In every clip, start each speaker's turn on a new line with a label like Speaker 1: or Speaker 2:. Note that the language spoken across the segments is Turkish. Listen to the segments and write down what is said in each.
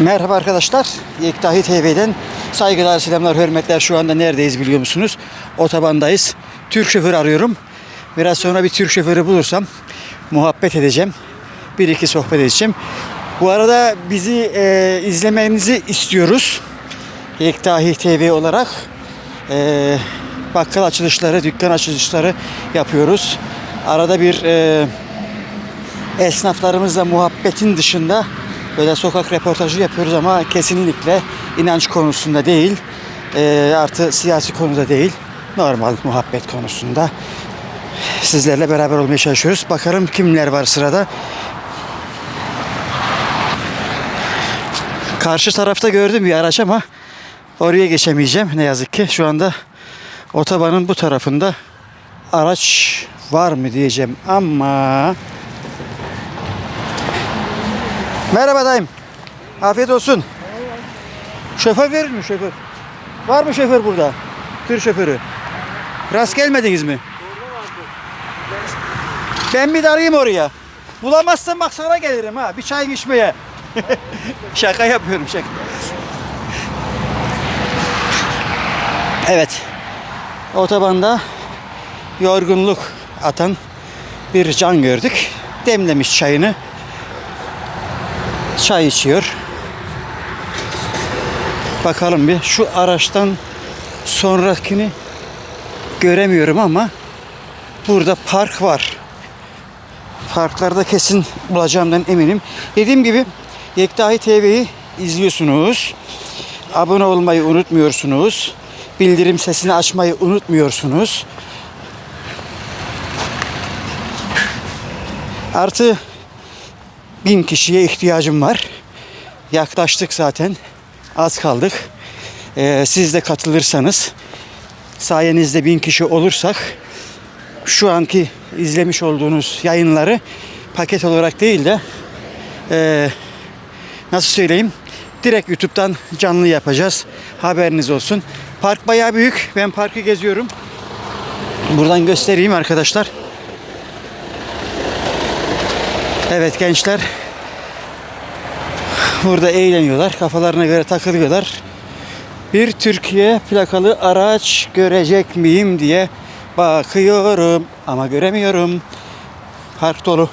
Speaker 1: Merhaba arkadaşlar. Yektahi TV'den saygılar, selamlar, hürmetler. Şu anda neredeyiz biliyor musunuz? Otobandayız. Türk şoförü arıyorum. Biraz sonra bir Türk şoförü bulursam muhabbet edeceğim. Bir iki sohbet edeceğim. Bu arada bizi e, izlemenizi istiyoruz. Yektahi TV olarak e, bakkal açılışları, dükkan açılışları yapıyoruz. Arada bir e, esnaflarımızla muhabbetin dışında böyle sokak reportajı yapıyoruz ama kesinlikle inanç konusunda değil, e, artı siyasi konuda değil, normal muhabbet konusunda sizlerle beraber olmaya çalışıyoruz. Bakalım kimler var sırada. Karşı tarafta gördüm bir araç ama oraya geçemeyeceğim ne yazık ki. Şu anda otobanın bu tarafında araç var mı diyeceğim ama Merhaba dayım. Afiyet olsun. Şoför verir mi şoför? Var mı şoför burada? Tır şoförü. Rast gelmediniz mi? Ben bir de arayayım oraya. Bulamazsam bak sana gelirim ha. Bir çay içmeye. şaka yapıyorum şaka. Evet. Otobanda yorgunluk atan bir can gördük. Demlemiş çayını çay içiyor. Bakalım bir şu araçtan sonrakini göremiyorum ama burada park var. Parklarda kesin bulacağımdan eminim. Dediğim gibi Yektahi TV'yi izliyorsunuz. Abone olmayı unutmuyorsunuz. Bildirim sesini açmayı unutmuyorsunuz. Artı bin kişiye ihtiyacım var. Yaklaştık zaten. Az kaldık. Ee, siz de katılırsanız sayenizde bin kişi olursak şu anki izlemiş olduğunuz yayınları paket olarak değil de ee, nasıl söyleyeyim direkt YouTube'dan canlı yapacağız. Haberiniz olsun. Park bayağı büyük. Ben parkı geziyorum. Buradan göstereyim arkadaşlar. Evet gençler burada eğleniyorlar. Kafalarına göre takılıyorlar. Bir Türkiye plakalı araç görecek miyim diye bakıyorum ama göremiyorum. Park dolu.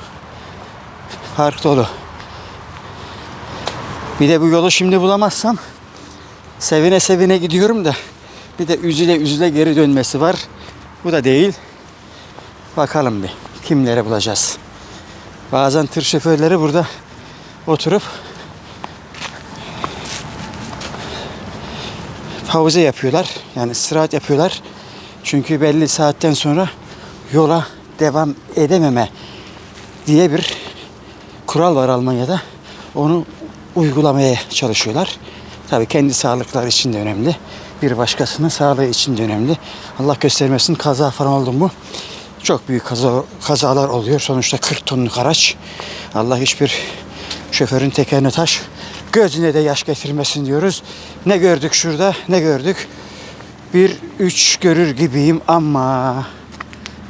Speaker 1: Park dolu. Bir de bu yolu şimdi bulamazsam sevine sevine gidiyorum da bir de üzüle üzüle geri dönmesi var. Bu da değil. Bakalım bir kimlere bulacağız. Bazen tır şoförleri burada oturup pauze yapıyorlar. Yani istirahat yapıyorlar. Çünkü belli saatten sonra yola devam edememe diye bir kural var Almanya'da. Onu uygulamaya çalışıyorlar. Tabii kendi sağlıkları için de önemli. Bir başkasının sağlığı için de önemli. Allah göstermesin kaza falan oldu mu çok büyük kaza, kazalar oluyor. Sonuçta 40 tonluk araç. Allah hiçbir şoförün tekerine taş, gözüne de yaş getirmesin diyoruz. Ne gördük şurada, ne gördük? Bir üç görür gibiyim ama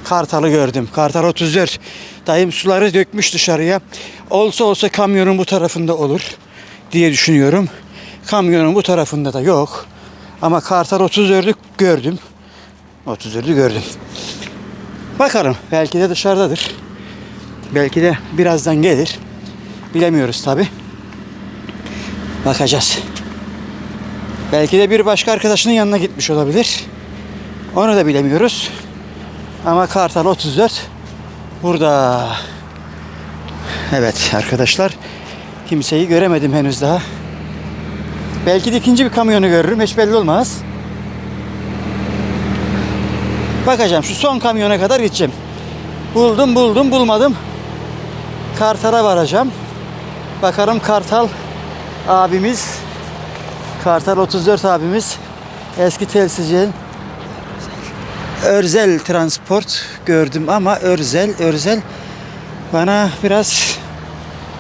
Speaker 1: Kartal'ı gördüm. Kartal 34. Dayım suları dökmüş dışarıya. Olsa olsa kamyonun bu tarafında olur diye düşünüyorum. Kamyonun bu tarafında da yok. Ama Kartal 34'ü gördüm. 34'ü gördüm. Bakalım. Belki de dışarıdadır. Belki de birazdan gelir. Bilemiyoruz tabi. Bakacağız. Belki de bir başka arkadaşının yanına gitmiş olabilir. Onu da bilemiyoruz. Ama Kartal 34 burada. Evet arkadaşlar. Kimseyi göremedim henüz daha. Belki de ikinci bir kamyonu görürüm. Hiç belli olmaz. Bakacağım şu son kamyona kadar gideceğim. Buldum buldum bulmadım. Kartal'a varacağım. Bakarım Kartal abimiz Kartal 34 abimiz eski telsizcinin Örzel transport gördüm ama Örzel Örzel bana biraz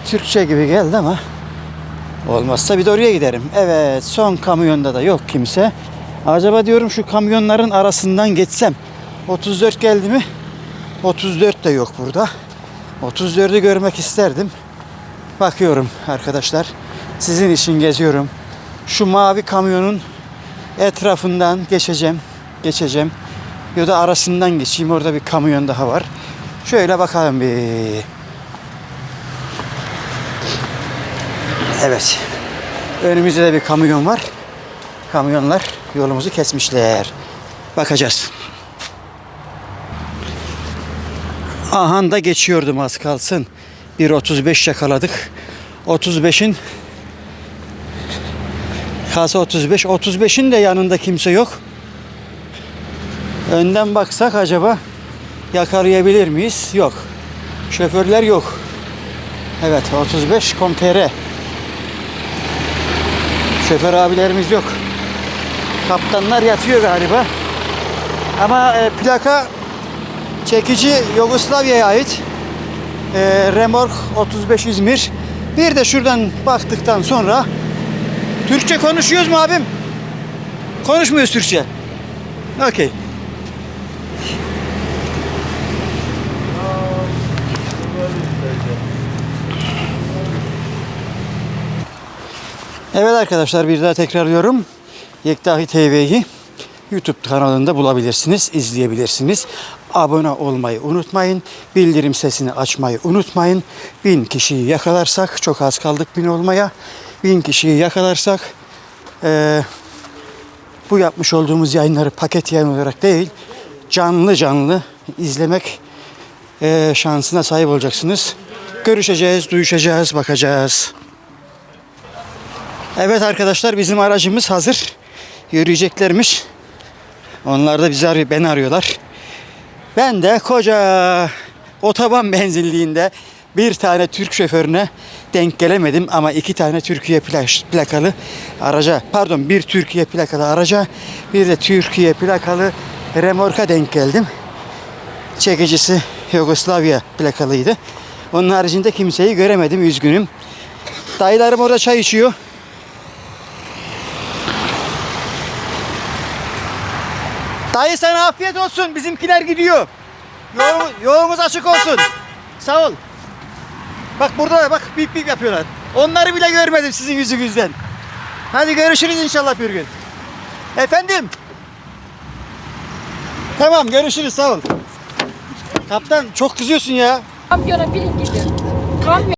Speaker 1: Türkçe gibi geldi ama olmazsa bir de oraya giderim. Evet son kamyonda da yok kimse. Acaba diyorum şu kamyonların arasından geçsem 34 geldi mi? 34 de yok burada. 34'ü görmek isterdim. Bakıyorum arkadaşlar. Sizin için geziyorum. Şu mavi kamyonun etrafından geçeceğim. Geçeceğim. Ya da arasından geçeyim. Orada bir kamyon daha var. Şöyle bakalım bir. Evet. Önümüzde de bir kamyon var. Kamyonlar yolumuzu kesmişler. Bakacağız. Ahan da geçiyordum az kalsın. 1.35 yakaladık. 35'in Kasa 35. 35'in de yanında kimse yok. Önden baksak acaba yakalayabilir miyiz? Yok. Şoförler yok. Evet 35 kom.tr Şoför abilerimiz yok. Kaptanlar yatıyor galiba. Ama e, plaka çekici Yugoslavya'ya ait. E, remork 35 İzmir. Bir de şuradan baktıktan sonra Türkçe konuşuyoruz mu abim? Konuşmuyoruz Türkçe. Okey. Evet arkadaşlar bir daha tekrarlıyorum. Yektahi TV'yi YouTube kanalında bulabilirsiniz, izleyebilirsiniz. Abone olmayı unutmayın. Bildirim sesini açmayı unutmayın. Bin kişiyi yakalarsak, çok az kaldık bin olmaya. Bin kişiyi yakalarsak eee, bu yapmış olduğumuz yayınları paket yayın olarak değil, canlı canlı izlemek eee, şansına sahip olacaksınız. Görüşeceğiz, duyuşacağız, bakacağız. Evet arkadaşlar bizim aracımız hazır. Yürüyeceklermiş. Onlar da bizi arıyor, beni arıyorlar. Ben de koca otoban benzinliğinde bir tane Türk şoförüne denk gelemedim ama iki tane Türkiye plak- plakalı araca, pardon bir Türkiye plakalı araca, bir de Türkiye plakalı remorka denk geldim. Çekicisi Yugoslavya plakalıydı. Onun haricinde kimseyi göremedim, üzgünüm. Dayılarım orada çay içiyor. Dayı sana afiyet olsun. Bizimkiler gidiyor. Yolumuz, yolumuz açık olsun. Sağ ol. Bak burada da bak bip bip yapıyorlar. Onları bile görmedim sizin yüzünüzden. Hadi görüşürüz inşallah bir gün. Efendim? Tamam görüşürüz sağ ol. Kaptan çok kızıyorsun ya.
Speaker 2: Kamyona biri gidiyor. Kamyon